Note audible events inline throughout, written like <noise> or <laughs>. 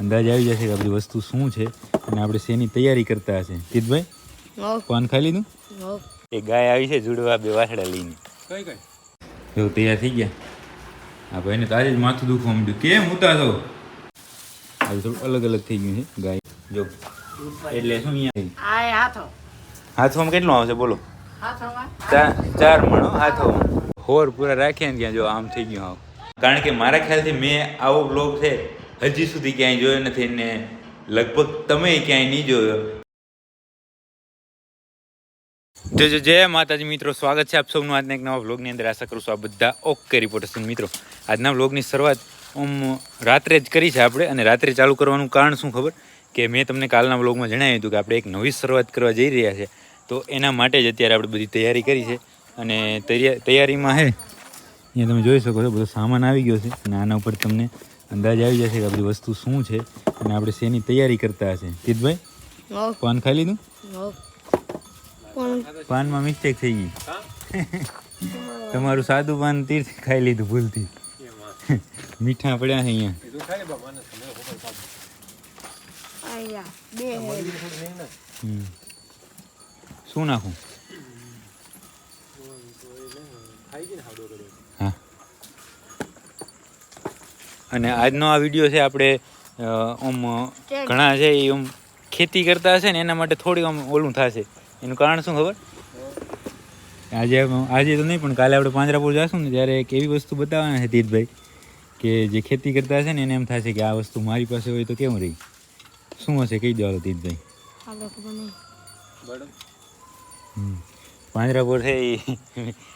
અંદાજ આવી જશે કે આ બધી વસ્તુ શું છે અને આપણે શેની તૈયારી કરતા હશે. તીતભાઈ હવ પાન ખાઈ લીધું? એ ગાય આવી છે જુડવા બે વાછડા લઈને. કઈ કઈ? જો તૈયાર થઈ ગયા. આ ભાઈને તો આજે જ માથું દુખવા માંડ્યું. કેમ ઉતા છો? આજે થોડું અલગ અલગ થઈ ગયું છે ગાય. જો એટલે શું અહીંયા? આ હાથો. હાથમાં કેટલું આવશે બોલો? ચાર ચાર મણો હાથોમાં. હોર પૂરા રાખ્યા ને ત્યાં જો આમ થઈ ગયું આવ કારણ કે મારા ખ્યાલથી મેં આવો બ્લોગ છે હજી સુધી ક્યાંય જોયો નથી ને લગભગ તમે ક્યાંય નહીં જોયો. જો જો જય માતાજી મિત્રો, સ્વાગત છે આપ સૌનું આજના એક નવા વ્લોગની અંદર. આશા કરું છું આ બધા ઓકે રિપોર્ટર્સ મિત્રો. આજના વ્લોગની શરૂઆત આમ રાત્રે જ કરી છે આપણે અને રાત્રે ચાલુ કરવાનું કારણ શું ખબર? કે મેં તમને કાલના વ્લોગમાં જણાવ્યું હતું કે આપણે એક નવી શરૂઆત કરવા જઈ રહ્યા છે. તો એના માટે જ અત્યારે આપણે બધી તૈયારી કરી છે. અને તૈયા- તૈયારીમાં હે, અહીંયા તમે જોઈ શકો છો, બધો સામાન આવી ગયો છે. અને આના ઉપર તમને અંદાજ આવી જશે કે આ બધી વસ્તુ શું છે અને આપણે શેની તૈયારી કરતા હશે. તીતભાઈ હવ પાન ખાઈ લીધું? હવ પણ પાનમાં મિસ્ટેક થઈ ગઈ. તમારું સાદું પાન તીર્થ ખાઈ લીધું ભૂલથી. મીઠા પડ્યા છે અહીંયા. એ તો ખાઈ બા માનસ મેં ખબર પાડું આયા બે હે થોડું નહીં ને હમ. શું નાખું ખાઈ ગઈ ને હાડો કર્યો હા અને આજનો આ વીડિયો છે આપણે આમ ઘણા છે એ આમ ખેતી કરતા હશે ને એના માટે થોડી આમ ઓલું થશે. એનું કારણ શું ખબર? આજે આજે તો નહીં પણ કાલે આપણે પાંજરાપુર જઈશું ને ત્યારે એક એવી વસ્તુ બતાવવાના છે તીર્થભાઈ કે જે ખેતી કરતા હશે ને એને એમ થશે કે આ વસ્તુ મારી પાસે હોય તો કેમ રહી? શું હશે? કહી દો હાલો તીર્થભાઈ. પાંજરાપુર છે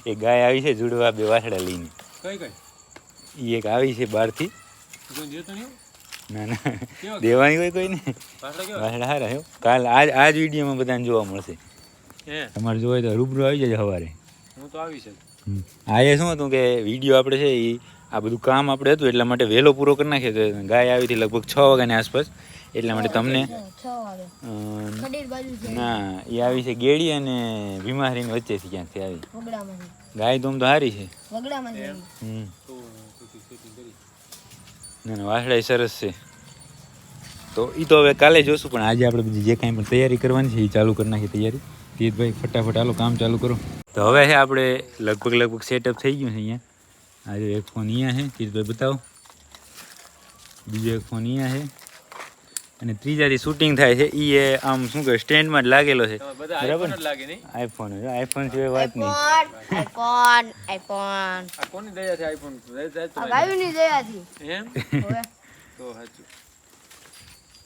એ ગાય આવી છે જુડવા બે વાછડા લઈને. કઈ કઈ? એ એક આવી છે બહારથી. ના ના. દેવાની કોઈ કોઈ નહીં. હારા હો. કાલ આજ આ જ વિડીયોમાં બધાને જોવા મળશે. તમારે જોવા હોય તો રૂબરૂ આવી જજો સવારે. હું તો આવી છે. આ એ શું હતું કે વીડિયો આપણે છે એ આ બધું કામ આપણે હતું એટલા માટે વહેલો પૂરો કરી નાખ્યો તો ગાય આવી હતી લગભગ છ વાગ્યાની આસપાસ. એટલા માટે તમને ના એ આવી છે ગેડી અને બીમારીની વચ્ચેથી ક્યાંકથી આવી. ગાય તો આમ તો સારી છે. હમ. તો કોઈ ના ના સરસ છે. તો એ તો હવે કાલે જોશું, પણ આજે આપણે બધી જે કાંઈ પણ તૈયારી કરવાની છે એ ચાલુ કરી તૈયારી. તીર્થભાઈ ફટાફટ હાલો, કામ ચાલુ કરો. તો હવે છે આપણે લગભગ લગભગ સેટઅપ થઈ ગયું છે અહીંયા. આજે એક ફોન અહીંયા છે. તીર્થભાઈ બતાવો. બીજો એક ફોન અહીંયા છે. અને ત્રીજાથી શૂટિંગ થાય છે એ આમ શું કહે સ્ટેન્ડમાં જ લાગેલો છે. બરાબર આઈફોન આઈફોન સિવાય વાત નહીં. આઈફોન આઈફોન કોની દયા છે આઈફોન દયા આ ગાયુની દયાથી એમ? તો સાચું.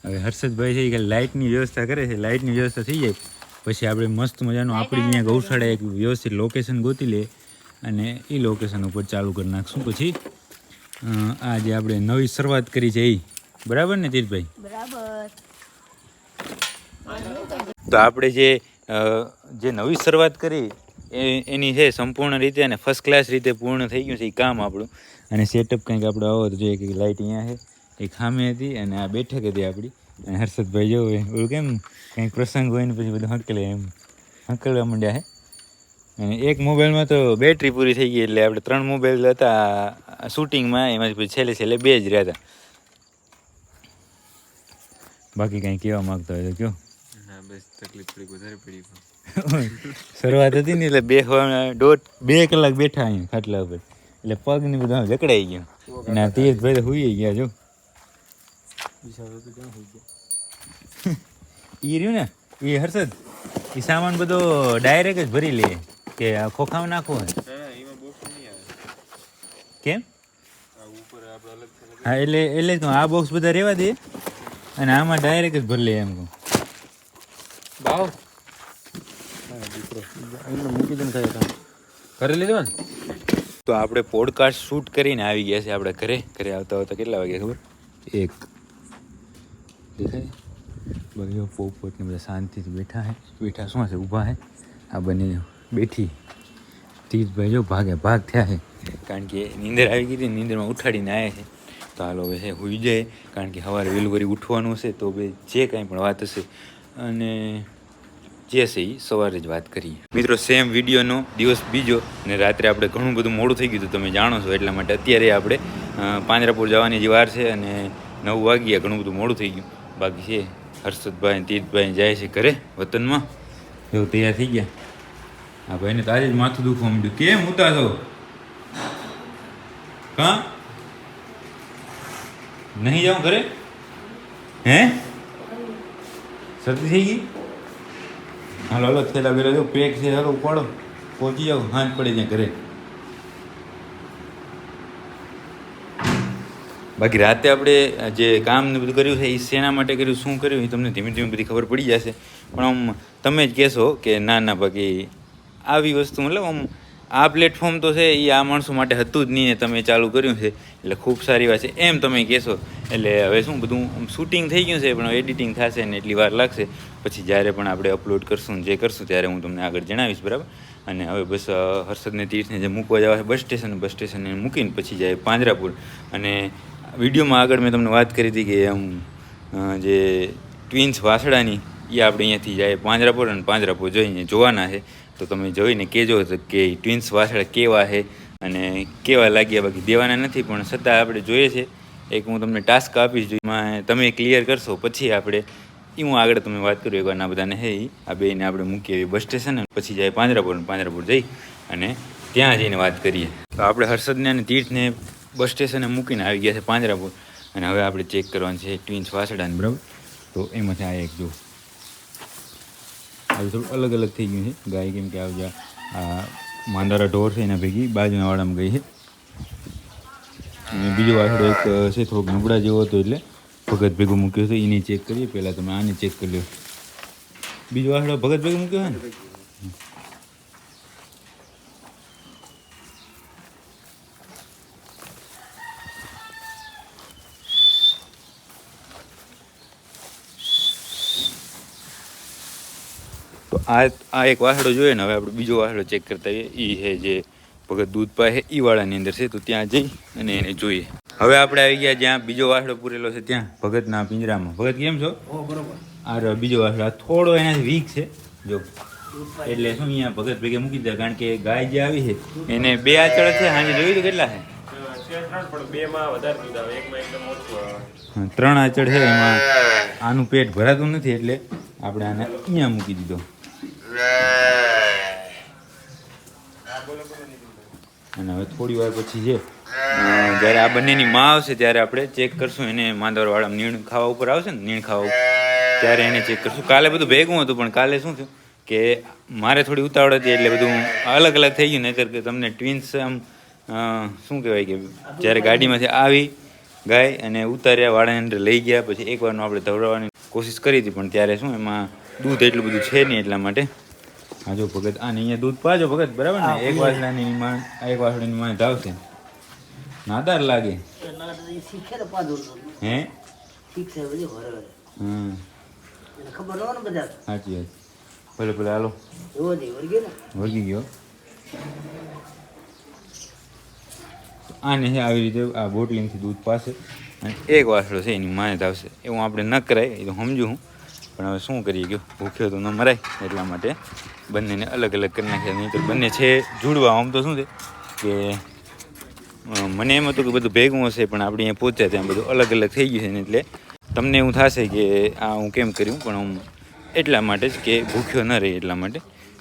હવે હર્ષદભાઈ છે એ કે લાઇટની વ્યવસ્થા કરે છે લાઇટની વ્યવસ્થા થઈ જાય. પછી આપણે મસ્ત મજાનું આપણી અહીંયા ગૌશાળા એક વ્યવસ્થિત લોકેશન ગોતી લે અને એ લોકેશન ઉપર ચાલુ કરી નાખશું. પછી આ જે આપણે નવી શરૂઆત કરી છે એ બરાબર ને તીરભાઈ બરાબર. તો આપણે જે જે નવી શરૂઆત કરી એ એની છે સંપૂર્ણ રીતે અને ફર્સ્ટ ક્લાસ રીતે પૂર્ણ થઈ ગયું છે એ કામ આપણું. અને સેટઅપ કંઈક આપણે આવો તો જોઈએ કે લાઇટ અહીંયા છે એ ખામે હતી અને આ બેઠક હતી આપણી. અને હર્ષદભાઈ જો ઓલું કેમ કંઈક પ્રસંગ હોય ને પછી બધું હંકલે એમ. હંકલવા માંડ્યા છે અને એક મોબાઈલમાં તો બેટરી પૂરી થઈ ગઈ એટલે આપણે ત્રણ મોબાઈલ હતા શૂટિંગમાં એમાંથી પછી છેલ્લે છેલ્લે બે જ રહ્યા હતા. બાકી કંઈ કહેવા માંગતા હોય તો કયો <laughs> શરૂઆત હતી ને એટલે બે દોઢ બે કલાક બેઠા અહીંયા ખાટલા ઉપર. એટલે પગ ને બધા જકડાઈ ગયો. અને આ તીર્થ ભાઈ હુઈ ગયા જો. એ રહ્યું ને એ હર્ષદ એ સામાન બધો ડાયરેક્ટ જ ભરી લે. કે આ ખોખામાં નાખવો હોય. ના ના એમાં બોક્સ નહીં આવે. કેમ? હા એટલે એટલે આ બોક્સ બધા રહેવા દે. અને આમાં ડાયરેક્ટ જ ભરી લે એમ કહું. ભાવ દીકરો એમને મૂકી દઉં ને ઘરે લીધો ને? તો આપણે પોડકાસ્ટ શૂટ કરીને આવી ગયા છે આપણે ઘરે. ઘરે આવતા આવતા કેટલા વાગ્યા ખબર? એક. દેખાય? બધો પોપટ ને બધા શાંતિથી બેઠા હે. બેઠા શું છે ઊભા હે? આ બંને બેઠી. તીર્થભાઈ જો ભાગે ભાગ થયા છે કારણ કે નીંદર આવી ગઈ હતી નીંદરમાં ઉઠાડીને આવ્યા છે. તો હાલો હવે છે જાય, કારણ કે સવારે વહેલું કરી ઉઠવાનું હશે તો બે જે કાંઈ પણ વાત હશે. અને જે છે એ સવારે જ વાત કરીએ. મિત્રો સેમ વિડીયોનો દિવસ બીજો અને રાત્રે આપણે ઘણું બધું મોડું થઈ ગયું હતું, તમે જાણો છો, એટલા માટે અત્યારે આપણે પાંજરાપુર જવાની જે વાર છે અને નવ વાગ્યા ઘણું બધું મોડું થઈ ગયું. બાકી છે, હર્ષદભાઈ તીર્થભાઈ જાય છે ઘરે, વતનમાં. એવું તૈયાર થઈ ગયા. હા ભાઈને તારે જ માથું દુખવા માંડ્યું. કેમ ઉતા હા નહીં જાઉં ઘરે? હે? શરદી થઈ ગઈ? હાલો હાલો, થેલા બેલા જો પેક છે, હાલો, ઉપાડો. પહોંચી જાઓ, હાંજ પડે ત્યાં ઘરે. બાકી રાતે આપણે જે કામ ને બધું કર્યું છે એ શેના માટે કર્યું, શું કર્યું એ તમને ધીમે ધીમે બધી ખબર પડી જશે. પણ આમ તમે જ કહેશો કે ના ના, બાકી આવી વસ્તુ, મતલબ આમ આ પ્લેટફોર્મ તો છે એ આ માણસો માટે હતું જ નહીં ને તમે ચાલુ કર્યું છે. એટલે ખૂબ સારી વાત છે. એમ તમે કહેશો. એટલે હવે શું બધું શૂટિંગ થઈ ગયું છે, પણ એડિટિંગ થશે ને એટલી વાર લાગશે. પછી જ્યારે પણ આપણે અપલોડ કરશું જે કરશું ત્યારે હું તમને આગળ જણાવીશ, બરાબર? અને હવે બસ હર્ષદને તીર્થને જે મૂકવા જવા છે, બસ સ્ટેશન, બસ સ્ટેશનને મૂકીને પછી જાય પાંજરાપુર. અને વિડીયોમાં આગળ મેં તમને વાત કરી હતી કે આમ જે ટ્વિન્સ વાસડાની એ આપણે અહીંયાથી જાય પાંજરાપુર અને પાંજરાપુર જોઈને જોવાના છે. તો તમે જોઈને કહેજો કે ટ્વિન્સ વાછળ કેવા છે અને કેવા લાગ્યા? બાકી દેવાના નથી, પણ છતાં આપણે જોઈએ છે. એક હું તમને ટાસ્ક આપીશ એમાં તમે ક્લિયર કરશો, પછી આપણે એ હું આગળ તમે વાત કરું એકવાર ના બધાને હે. આ બેને આપણે મૂકીએ બસ સ્ટેશન પછી જાય પાંજરાપુર પાંજરાપુર જઈ અને ત્યાં જઈને વાત કરીએ. તો આપણે હર્ષદને અને તીર્થને બસ સ્ટેશને મૂકીને આવી ગયા છે પાંજરાપુર અને હવે આપણે ચેક કરવાનું છે ટ્વિન્સ વાસડાને બરાબર? તો એમાંથી આ એક જો આ થોડું અલગ અલગ થઈ ગયું છે. ગાય કેમ કે આવી આ માંદારા ઢોર છે, એના ભેગી બાજુના વાડામાં ગઈ છે. અને બીજો વાસડો એક છે, થોડોક નબળા જેવો હતો એટલે ભગત ભેગો મૂક્યો હતો એને ચેક કરીએ પહેલાં તમે આને ચેક કરી લો બીજો વાસડો ભગત ભેગો મૂક્યો હોય ને? આ આ એક વાસડો જોઈએ ને હવે આપણે બીજો વાસડો ચેક કરતા હોઈએ એ છે જે ભગત દૂધ પાય એ વાળાની અંદર છે તો ત્યાં જઈ અને એને જોઈએ. હવે આપણે આવી ગયા જ્યાં બીજો વાસડો પૂરેલો છે ત્યાં ભગતના પિંજરામાં. ભગત કેમ છો? આ બીજો વાસડો આ થોડો એનાથી વીક છે જો. એટલે શું અહીંયા ભગત ભેગે મૂકી દીધા કારણ કે ગાય જે આવી છે એને બે આચળ છે હાજર જોયું તો કેટલા છે? ત્રણ આચળ છે એમાં આનું પેટ ભરાતું નથી એટલે આપણે આને અહીંયા મૂકી દીધો. અને હવે થોડી વાર પછી છે. જ્યારે આ બંનેની માં આવશે ત્યારે આપણે ચેક કરશું. એને માંદરવાળા નીણ ખાવા ઉપર આવશે ને? નીણ ખાવા ત્યારે એને ચેક કરશું. કાલે બધું ભેગું હતું, પણ કાલે શું થયું કે મારે થોડી ઉતાવળ હતી એટલે બધું અલગ અલગ થઈ ગયું. નહીતર કે તમને ટ્વિન્સ આમ શું કહેવાય કે જ્યારે ગાડીમાંથી આવી ગાય અને ઉતાર્યા, વાળાની અંદર લઈ ગયા, પછી એકવારનું આપણે ધવડાવવાની કોશિશ કરી હતી. પણ ત્યારે શું એમાં દૂધ એટલું બધું છે નહીં એટલા માટે. હા જો ભગત આ અહીંયા દૂધ પાજો ભગત બરાબર ને? એક વાસડાની માણ એક વાસણીની માણ ધાવશે નાદાર લાગે. હે? હમ. ખબર ન બધા સાચી વાત. ભલે ભલે હાલો. વળગી ગયો. આને છે આવી રીતે આ બોટલિંગથી દૂધ પાસે અને એક વાસડો છે એની માને ધાવશે એવું આપણે ન કરાય એ તો સમજુ હું. પણ હવે શું કરીએ ગયો? ભૂખ્યો તો ન મરાય એટલા માટે બંનેને અલગ અલગ કરી નાખ્યા. નહીં તો બંને છે જોડવા. આમ તો શું છે કે મને એમ હતું કે બધું ભેગું હશે, પણ આપણે અહીંયા પહોંચ્યા ત્યાં બધું અલગ અલગ થઈ ગયું છે ને એટલે તમને એવું થશે કે આ હું કેમ કર્યું? પણ હું એટલા માટે જ કે ભૂખ્યો ન રહે એટલા માટે.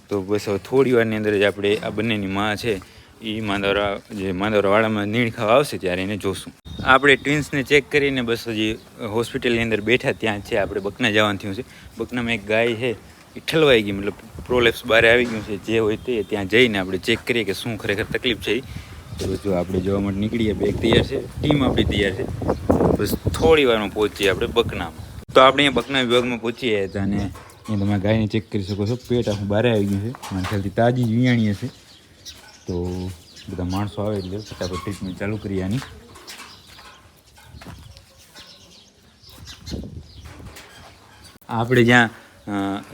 તો બસ હવે થોડી વારની અંદર જ આપણે આ બંનેની માં છે એ માંદવરા જે માંદવરાવાળામાં નીણ ખાવા આવશે ત્યારે એને જોશું. આપણે ટ્વિન્સને ચેક કરીને બસ હજી હોસ્પિટલની અંદર બેઠા ત્યાં છે, આપણે બકના જવાનું થયું છે. બકનામાં એક ગાય છે, એ ઠલવાઈ ગઈ, મતલબ પ્રોલેપ્સ બહાર આવી ગયું છે, જે હોય તે ત્યાં જઈને આપણે ચેક કરીએ કે શું ખરેખર તકલીફ છે. તો જો આપણે જવા માટે નીકળીએ બેગ તૈયાર છે, ટીમ આપણી તૈયાર છે. બસ થોડી વારમાં પહોંચીએ આપણે બકનામાં. તો આપણે અહીંયા બકના વિભાગમાં પહોંચીએ અને અહીંયા તમે ગાયને ચેક કરી શકો છો, પેટ આખું બહાર આવી ગયું છે. મારા ખ્યાલથી તાજી વિયાણી હશે. તો બધા માણસો આવે એટલે ફટાફટ ટ્રીટમેન્ટ ચાલુ કરી આની. આપણે જ્યાં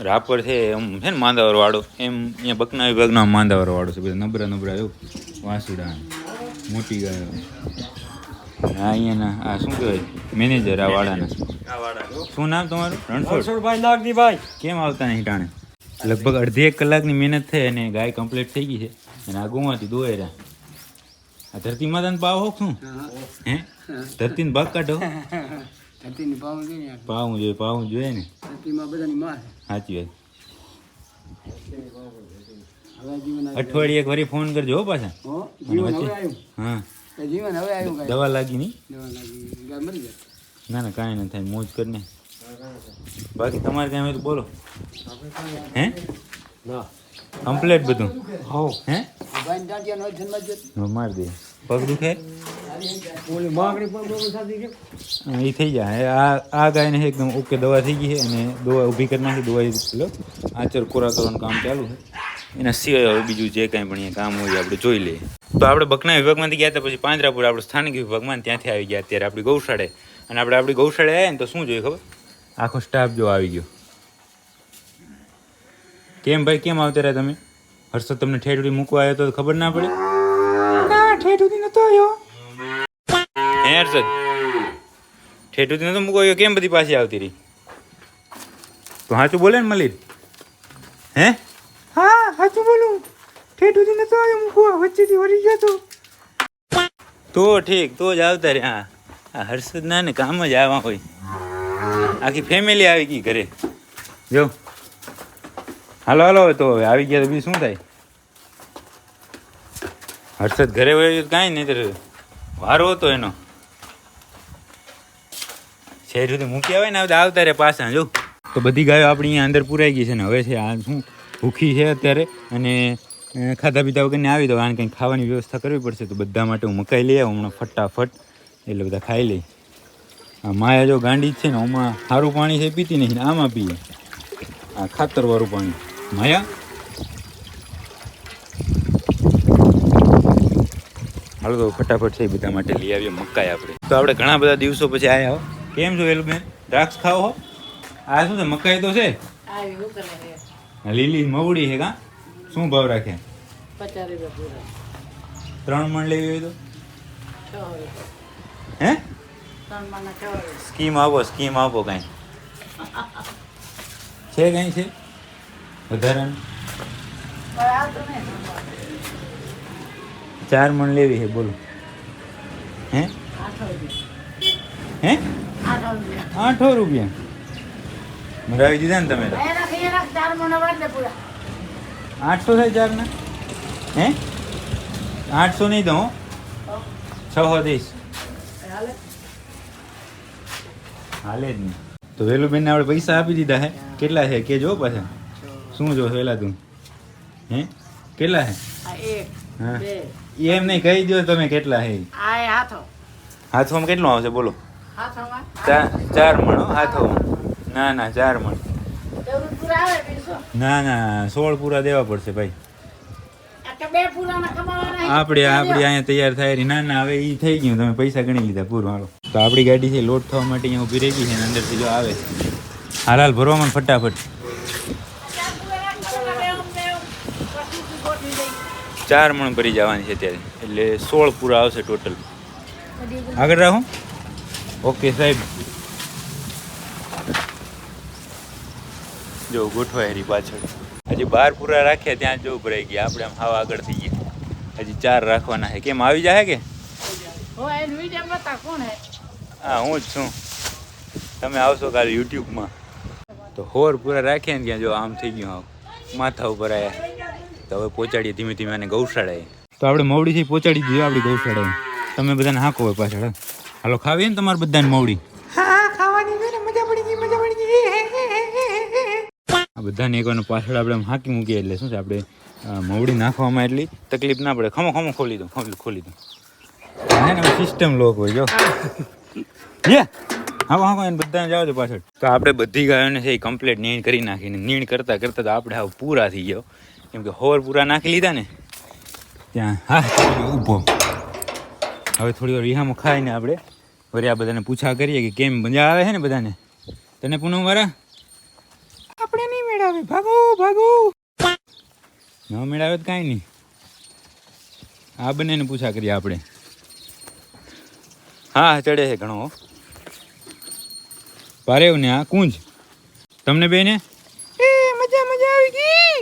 રાપર છે એમ છે ને માંદાવરવાળો એમ અહીંયા બકના વિભાગનો માંદાવરવાળો વાળો છે બધા નબરા નબરા એવું વાંસુડા મોટી ગાયો. અહીંયાના આ શું કહેવાય મેનેજર આ વાળાના શું નામ તમારું? રણછોડ. રણછોડભાઈ નાગદીભાઈ કેમ આવતા નહીં ટાણે? લગભગ અડધી એક કલાકની મહેનત થઈ અને ગાય કમ્પ્લીટ થઈ ગઈ છે. અને આ ગુવાથી દોયરા આ ધરતી માતાને પાવ હોક શું હે? ધરતીને ભાગ કાઢો. ધરતીની પાવન જોઈએ પાવું જોઈએ પાવું જોઈએ ને. ધરતીમાં બધાની માં સાચી વાત. અઠવાડિયે એક વારી ફોન કરજો હો પાછા. હો, જીવન વચ્ચે? હવે આવ્યું. હા. જીવન હવે આવ્યું દવા લાગી નહીં? દવા લાગી. ના ના કાંઈ ન થાય મોજ કરીને બાકી તમારે કાંઈ હોય તો બોલો. હે? ના. કમ્પ્લેટ બધું. હો? હે મારી દે. પગ દુખે એ થઈ જાય. આ આ ગાયને એકદમ ઓકે દવા થઈ ગઈ છે અને દવા ઊભી કરી નાખી દવા લો. આચર કોરા કરવાનું કામ ચાલુ છે. એના સિવાય હવે બીજું જે કાંઈ પણ કામ હોય આપણે જોઈ લઈએ. તો આપણે બકના વિભાગમાંથી ગયા હતા પછી પાંજરાપુર આપણે સ્થાનિક વિભાગમાં ત્યાંથી આવી ગયા. અત્યારે આપણી ગૌશાળે. અને આપણે આપણી ગૌશાળે આવ્યા ને તો શું જોયું ખબર? આખો સ્ટાફ જો આવી ગયો. કેમ ભાઈ કેમ આવતા રહ્યા તમે? હર્ષદ તમને ઠેઠુડી મૂકવા આવ્યો તો ખબર ના પડી? ના ઠેઠુડી નતો આવ્યો. હે હર્ષદ ઠેઠુડી નતો મૂકવા આવ્યો કેમ બધી પાછી આવતી રહી? તો હાચું બોલે ને મલિર હે? હા સાચું બોલું. ઠેઠુડી નતો આવ્યો મૂકવા વચ્ચેથી વળી ગયો તો. તો ઠીક તો જ આવતા રે હા આ હર્ષદ ના ને કામ જ આવવા હોય. આખી ફેમિલી આવી ગઈ ઘરે. જો. હાલો હાલો, તો હવે આવી ગયા તો બી શું થાય? હર્ષદ ઘરે હોય કાંઈ નહીં વારો હતો એનો. શહેર સુધી મૂકી આવે ને આવતા રે પાછા, જો. તો બધી ગાયો આપણી અહીંયા અંદર પુરાઈ ગઈ છે ને, હવે છે, આ શું, ભૂખી છે અત્યારે, અને ખાધા પીધા વગરને આવી તો આને કંઈ ખાવાની વ્યવસ્થા કરવી પડશે, તો બધા માટે હું મકાઈ લઈ આવું, હમણાં ફટાફટ, એટલે બધા ખાઈ લઈ આ માયા જો ગાંડી છે ને આમાં સારું પાણી છે પીતી નહીં, આમાં પીએ. આ ખાતરવાળું પાણી. માયા હાલો તો ફટાફટ છે એ બધા માટે લઈ આવીએ મકાઈ આપણે. તો આપણે ઘણા બધા દિવસો પછી આવ્યા હો. કેમ છો વેલું બેન દ્રાક્ષ ખાઓ હો. આ શું છે મકાઈ તો છે? લીલી મવડી છે કા? શું ભાવ રાખે? ત્રણ મણ લેવી હોય તો? હે? સ્કીમ આપો સ્કીમ આપો કાંઈ. છે કાંઈ છે? વધારાનું? ચાર મણ લેવી છે, બોલો. હે? હે? આઠો રૂપિયા. મરાવી દીધા ને તમે આઠસો થાય ચારના? હે? આઠસો નહીં દઉં છો દઈશ. હાલે જ નહીં. તો વેલુબેનને આપણે પૈસા આપી દીધા હે કેટલા છે? કે જો પાછા. શું જો પેલા તું? હે? કેટલા હે? હા. એમ નહીં કહી દો તમે કેટલા હે. હાથોમાં કેટલું આવશે બોલો. ચાર ચાર મણ હાથો. હાથોમાં ના ના ચાર મણ. ના ના સોળ પૂરા દેવા પડશે ભાઈ. આપણે આપણે અહીંયા તૈયાર થાય રહી. ના ના હવે એ થઈ ગયું તમે પૈસા ગણી લીધા પૂરું હાલો. તો આપણી ગાડી છે લોડ થવા માટે અહીંયા ઊભી રહી ગઈ છે અને અંદરથી જો આવે હાલ હાલ ભરવામાં ફટાફટ. ચાર મણ ભરી જવાની છે અત્યારે. એટલે સોળ પૂરા આવશે ટોટલ આગળ રાખું. ઓકે સાહેબ. જો ગોઠવાય એની પાછળ. હજી બાર પૂરા રાખ્યા ત્યાં જો ભરાઈ ગયા. આપણે આમ હાવ આગળ થઈ ગયા. હજી ચાર રાખવાના છે. કેમ આવી જાય કે? હા? હું જ છું. તમે આવશો કાલે યુટ્યુબમાં તો હોર પૂરા રાખ્યા ને ત્યાં જો આમ થઈ ગયું માથા ઉપર આવ્યા તો હવે પહોંચાડીએ ધીમે ધીમે આને ગૌશાળાએ. તો આપણે મવડીથી પહોંચાડી દઈએ આપણી ગૌશાળાએ. તમે બધાને હાંકો હોય પાછળ. હાલો ખાવી ને તમારે બધાને મવડી? આ બધાને એક પાછળ આપણે હાંકી મૂકીએ એટલે શું છે આપણે મવડી નાખવામાં એટલી તકલીફ ના પડે. ખમો ખમો ખોલી દો ખોલી ખોલી દો સિસ્ટમ લોક હોય જો. યે! હા હા એને બધાને જાવ છો પાછળ. તો આપણે બધી ગાયોને છે એ કમ્પ્લીટ નીણ કરી નાખીને નીણ કરતાં કરતાં તો આપણે હા પૂરા થઈ ગયો. કેમ કે હોર પૂરા નાખી લીધા ને, ત્યાં, હા ઊભો. હવે થોડી વાર વિહામો ખાઈને આપણે વળી આ બધાને પૂછા કરીએ કે કેમ મજા આવે છે ને બધાને? તને પૂનમ વાળા આપણે નહીં મેળાવે. ભાગો ભાગો. ન મેળાવે તો કાંઈ નહીં. આ બંનેને પૂછા કરીએ આપણે. હા ચડે છે ઘણો. પારેવ ને આ, કુંજ. તમને બેને? મજા મજા આવી ગઈ.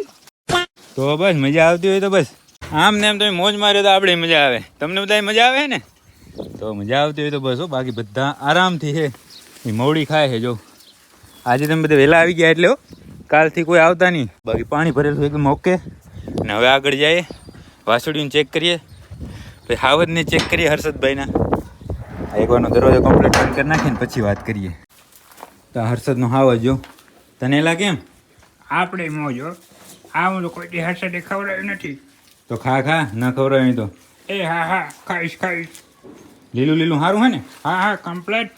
તો બસ, મજા આવતી હોય તો બસ. આમ ને એમ તમે મોજ માર્યો તો આપણે મજા આવે. તમને બધાય મજા આવે ને? તો મજા આવતી હોય તો બસ હો, બાકી બધા આરામથી છે એ મવડી ખાય છે જો. આજે તમે બધા વહેલા આવી ગયા એટલે હો, કાલથી કોઈ આવતા નહીં. બાકી પાણી ભરેલું એકદમ ઓકે. અને હવે આગળ જઈએ, વાસુડીને ચેક કરીએ. પછી હાવજને ચેક કરીએ હર્ષદભાઈના. એકવારનો દરવાજો કમ્પ્લીટ બંધ કરી નાખીને પછી વાત કરીએ. તો હર્ષદનો હાવજ, જો. તને એલા કેમ આપણે મોજો આ હું તો કોઈ દી હર્ષદે ખવડાવ્યું નથી. તો ખા ખા ન ખવડાવી તો. એ હા હા ખાઈશ ખાઈશ. લીલું લીલું સારું હે ને? હા હા કમ્પ્લેટ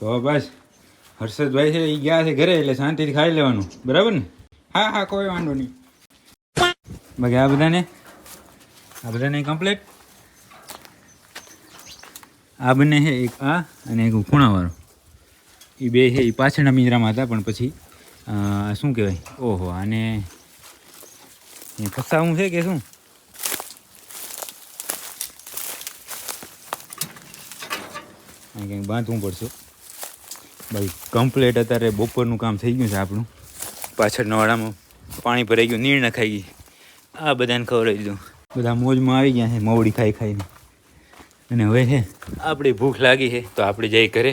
તો બસ. હર્ષદભાઈ છે એ ગયા છે ઘરે એટલે શાંતિથી ખાઈ લેવાનું. બરાબર ને? હા હા કોઈ વાંધો નહીં. બાકી આ બધાને? આ બધાને કમ્પ્લેટ આ બંને છે એક આ અને એક ખૂણાવાળો. એ બે છે એ પાછળના પિંજરામાં હતા પણ પછી શું કહેવાય? ઓહો એ ફસાવું છે કે શું આ કંઈક બાંધવું પડશે ભાઈ કમ્પ્લેટ અત્યારે બપોરનું કામ થઈ ગયું છે આપણું પાછળના વાડામાં પાણી ભરાઈ ગયું નીર નખાઈ ગઈ. આ બધાને ખવડાવી દીધું બધા મોજમાં આવી ગયા છે મવડી ખાઈ ખાઈને અને હવે છે? આપણી ભૂખ લાગી છે તો આપણે જઈ ઘરે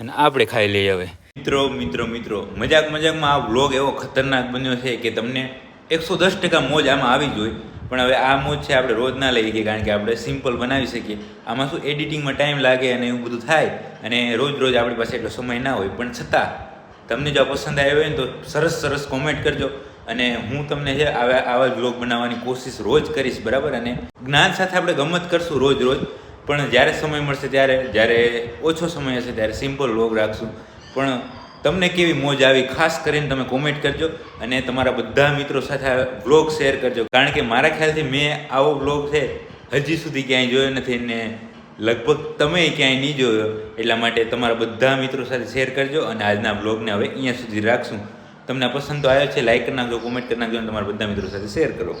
અને આપણે ખાઈ લઈએ હવે. મિત્રો મિત્રો મિત્રો મજાક મજાકમાં આ વ્લોગ એવો ખતરનાક બન્યો છે કે તમને એકસો દસ ટકા મોજ આમાં આવી જ હોય. પણ હવે આ મોજ છે આપણે રોજ ના લઈ શકીએ કારણ કે આપણે સિમ્પલ બનાવી શકીએ. આમાં શું એડિટિંગમાં ટાઈમ લાગે અને એવું બધું થાય અને રોજ રોજ આપણી પાસે એટલો સમય ના હોય. પણ છતાં, તમને જો પસંદ આવ્યો હોય ને તો સરસ સરસ કોમેન્ટ કરજો અને હું તમને છે આવા આવા બ્લોગ બનાવવાની કોશિશ રોજ કરીશ, બરાબર? અને જ્ઞાન સાથે આપણે ગમત કરશું રોજ રોજ. પણ જ્યારે સમય મળશે ત્યારે, જ્યારે ઓછો સમય હશે ત્યારે સિમ્પલ બ્લોગ રાખશું. પણ તમને કેવી મોજ આવી, ખાસ કરીને તમે કોમેન્ટ કરજો અને તમારા બધા મિત્રો સાથે વ્લોગ શેર કરજો. કારણ કે મારા ખ્યાલથી મેં આવો બ્લોગ છે હજી સુધી ક્યાંય જોયો નથી ને લગભગ તમે ક્યાંય નહીં જોયો. એટલા માટે તમારા બધા મિત્રો સાથે શેર કરજો અને આજના બ્લોગને હવે અહીંયા સુધી રાખશું. તમને પસંદ તો આવ્યો છે લાઇક કરી નાખજો કોમેન્ટ કરી નાખજો અને તમારા બધા મિત્રો સાથે શેર કરો.